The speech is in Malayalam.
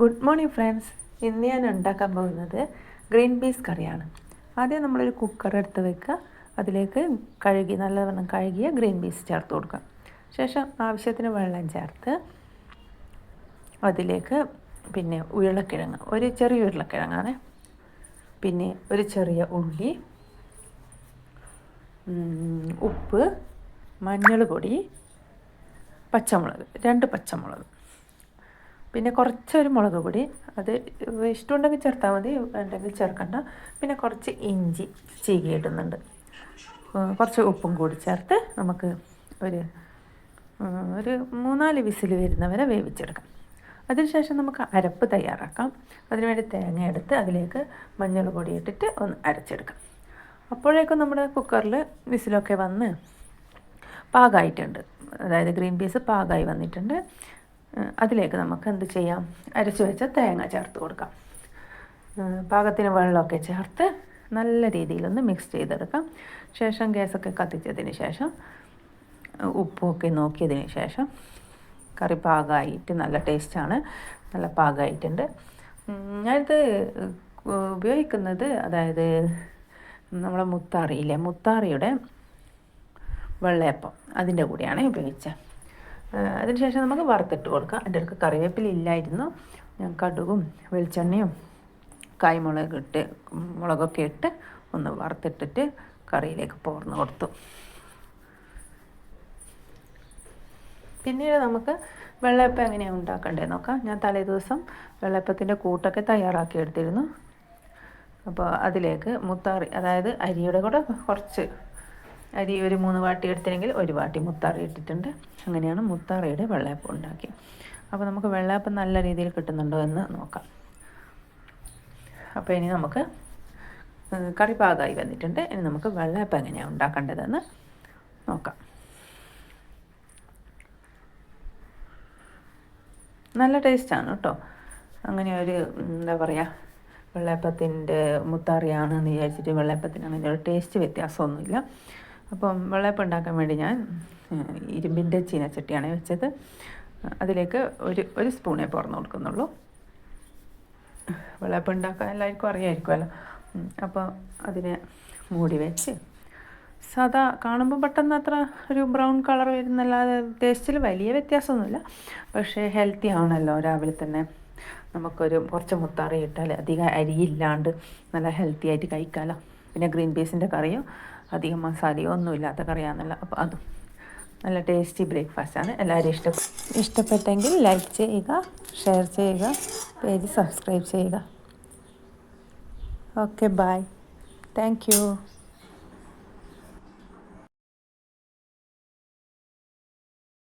ഗുഡ് മോർണിംഗ് ഫ്രണ്ട്സ് ഇന്ന് ഞാൻ ഉണ്ടാക്കാൻ പോകുന്നത് ഗ്രീൻ പീസ് കറിയാണ്. ആദ്യം നമ്മളൊരു കുക്കർ എടുത്ത് വെക്കുക. അതിലേക്ക് കഴുകി നല്ലവണ്ണം കഴുകിയ ഗ്രീൻ പീസ് ചേർത്ത് കൊടുക്കുക. ശേഷം ആവശ്യത്തിന് വെള്ളം ചേർത്ത് അതിലേക്ക് പിന്നെ ഉരുളക്കിഴങ്ങ് ഒരു ചെറിയ ഉരുളക്കിഴങ്ങാണ്. പിന്നെ ഒരു ചെറിയ ഉള്ളി ഉപ്പ് മഞ്ഞൾ പൊടി പച്ചമുളക് രണ്ട് പച്ചമുളക്. പിന്നെ കുറച്ചൊരു മുളക് പൊടി. അത് ഇഷ്ടമുണ്ടെങ്കിൽ ചേർത്താൽ മതി ഉണ്ടെങ്കിൽ ചേർക്കണ്ട. പിന്നെ കുറച്ച് ഇഞ്ചി ചീകി ഇടുന്നുണ്ട്. കുറച്ച് ഉപ്പും കൂടി ചേർത്ത് നമുക്ക് ഒരു ഒരു മൂന്നാൽ വിസിൽ വരുന്നവരെ വേവിച്ചെടുക്കാം. അതിനുശേഷം നമുക്ക് അരപ്പ് തയ്യാറാക്കാം. അതിനുവേണ്ടി തേങ്ങ എടുത്ത് അതിലേക്ക് മഞ്ഞൾ പൊടി ഇട്ടിട്ട് ഒന്ന് അരച്ചെടുക്കാം. അപ്പോഴേക്കും നമ്മുടെ കുക്കറിൽ വിസിലൊക്കെ വന്ന് പാകമായിട്ടുണ്ട് അതായത് ഗ്രീൻ പീസ് പാകമായി വന്നിട്ടുണ്ട്. അതിലേക്ക് നമുക്ക് എന്ത് ചെയ്യാം? അരച്ചു വെച്ച തേങ്ങ ചേർത്ത് കൊടുക്കാം. പാകത്തിന് വെള്ളമൊക്കെ ചേർത്ത് നല്ല രീതിയിലൊന്ന് മിക്സ് ചെയ്തെടുക്കാം. ശേഷം ഗ്യാസൊക്കെ കത്തിച്ചതിന് ശേഷം ഉപ്പൊക്കെ നോക്കിയതിന് ശേഷം കറി പാകമായിട്ട് നല്ല ടേസ്റ്റാണ് നല്ല പാകമായിട്ടുണ്ട് ഞാനിത് ഉപയോഗിക്കുന്നത് അതായത് നമ്മളെ മുത്താറിയില്ലേ? മുത്താറിയുടെ വെള്ളയപ്പം. അതിന്റെ കൂടെയാണ് ഉപയോഗിച്ചത്. അതിനുശേഷം നമുക്ക് വറുത്തിട്ട് കൊടുക്കാം. എന്റെ അടുക്ക് കറിവേപ്പില ഇല്ലായിരുന്നു. ഞാൻ കടുകും വെളിച്ചെണ്ണയും കായ്മുളക് ഇട്ട് മുളകൊക്കെ ഇട്ട് ഒന്ന് വറുത്തിട്ടിട്ട് കറിയിലേക്ക് പോർന്ന് കൊടുത്തു. പിന്നീട് നമുക്ക് വെള്ളയപ്പം എങ്ങനെയാണ് ഉണ്ടാക്കേണ്ടത് നോക്കാം. ഞാൻ തലേ ദിവസം വെള്ളയപ്പത്തിന്റെ കൂട്ടൊക്കെ തയ്യാറാക്കി എടുത്തിരുന്നു. അപ്പോൾ അതിലേക്ക് മുത്താറി അതായത് അരിയുടെ കൂടെ കുറച്ച് അരി ഒരു മൂന്ന് വാട്ടി എടുത്തില്ലെങ്കിൽ ഒരു വാട്ടി മുത്താറി ഇട്ടിട്ടുണ്ട്. അങ്ങനെയാണ് മുത്താറിയുടെ വെള്ളയപ്പം ഉണ്ടാക്കി അപ്പോൾ നമുക്ക് വെള്ളയപ്പം നല്ല രീതിയിൽ കിട്ടുന്നുണ്ടോ എന്ന് നോക്കാം. അപ്പോൾ ഇനി നമുക്ക് കറി വന്നിട്ടുണ്ട്. ഇനി നമുക്ക് വെള്ളയപ്പം എങ്ങനെയാണ് ഉണ്ടാക്കേണ്ടതെന്ന് നോക്കാം. നല്ല ടേസ്റ്റാണ് കേട്ടോ. അങ്ങനെ ഒരു എന്താ പറയുക വെള്ളയപ്പത്തിന്റെ മുത്താറിയാണെന്ന് വിചാരിച്ചിട്ട് വെള്ളയപ്പത്തിന് അങ്ങനെ ഒരു ടേസ്റ്റ് വ്യത്യാസമൊന്നുമില്ല. അപ്പം വെള്ളയപ്പം ഉണ്ടാക്കാൻ വേണ്ടി ഞാൻ ഇരുമ്പിന്റെ ചീനച്ചട്ടിയാണ് വെച്ചത്. അതിലേക്ക് ഒരു ഒരു സ്പൂണേ പുറന്ന് കൊടുക്കുന്നുള്ളൂ. വെള്ളയപ്പം ഉണ്ടാക്കാൻ എല്ലാവർക്കും അറിയാമായിരിക്കുമല്ലോ അപ്പോൾ അതിനെ മൂടി വെച്ച് സാധാ കാണുമ്പോൾ പെട്ടെന്ന് അത്ര ഒരു ബ്രൗൺ കളർ വരുന്നല്ലാതെ ടേസ്റ്റിൽ വലിയ വ്യത്യാസമൊന്നുമില്ല. പക്ഷേ ഹെൽത്തി ആണല്ലോ. രാവിലെ തന്നെ നമുക്കൊരു കുറച്ച് മുത്താറി ഇട്ടാൽ അധികം അരിയില്ലാണ്ട് നല്ല ഹെൽത്തി ആയിട്ട് കഴിക്കാമല്ലോ പിന്നെ ഗ്രീൻ പീസിന്റെ കറിയോ അധികം മസാലയോ ഒന്നും ഇല്ലാത്ത കറിയാണല്ലോ. അപ്പോൾ അതും നല്ല ടേസ്റ്റി ബ്രേക്ക്ഫാസ്റ്റാണ് എല്ലാവരും ഇഷ്ട ഇഷ്ടപ്പെട്ടെങ്കിൽ ലൈക്ക് ചെയ്യുക ഷെയർ ചെയ്യുക പേജ് സബ്സ്ക്രൈബ് ചെയ്യുക. Okay bye thank